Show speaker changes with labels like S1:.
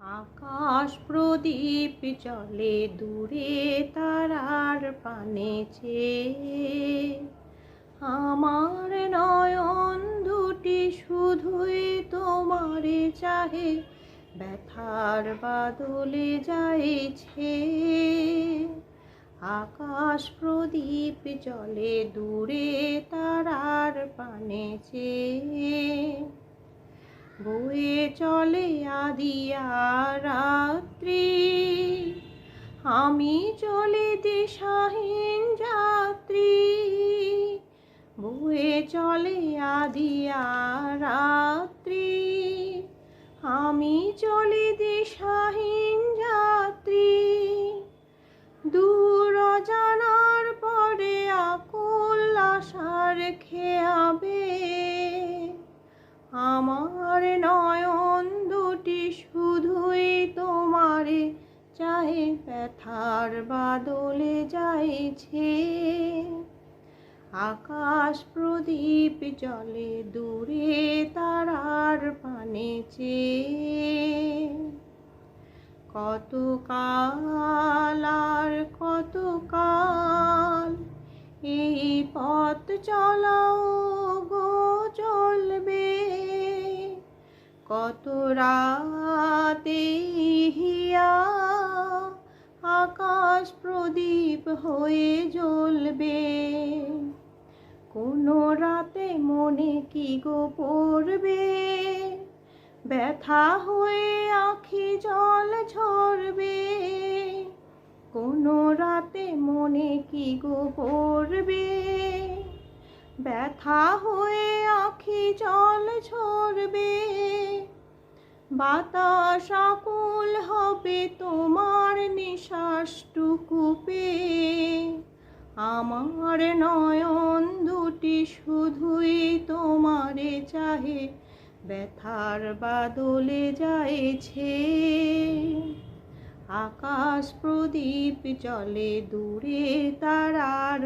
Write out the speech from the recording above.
S1: আকাশ প্রদীপ চলে দূরে তারার পানে চেয়ে। আমার নয়ন দুটি শুধুই তোমারে চাহে, ব্যথার বাদলে যাইছে। আকাশ প্রদীপ চলে দূরে তারার পানে চেয়ে। বয়ে চলে আদিয়া রাত্রি। আমি চলে দিশাহীন যাত্রী। বয়ে চলে আদিয়া রাত্রি। আমি চলি দিশাহীন যাত্রী। দূর জানার পরে আকুল আশার খেয়াবে আমার নয়ন দুটি শুধুই তোমারে চাহে, ব্যথার বাদলে যাইছে। আকাশ প্রদীপ জলে দূরে তারার পানে চেয়ে। কত কাল আর কত কাল, এই পথ চলাও কত রাতে হিয়া আকাশ প্রদীপ হয়ে জ্বলবে। কোনো রাতে মনে কি গো পড়বে? ব্যথা হয়ে আখি জল ঝরবে। কোনো রাতে মনে কি গো পড়বে? ব্যথা হয়ে বাতাস আকুল হবে তোমার নিশ্বাসটুকু পেয়ে। আমার নয়ন দুটি শুধুই তোমারে চাহে, ব্যথার বাদলে যাইছে আকাশ প্রদীপ চলে দূরে তারার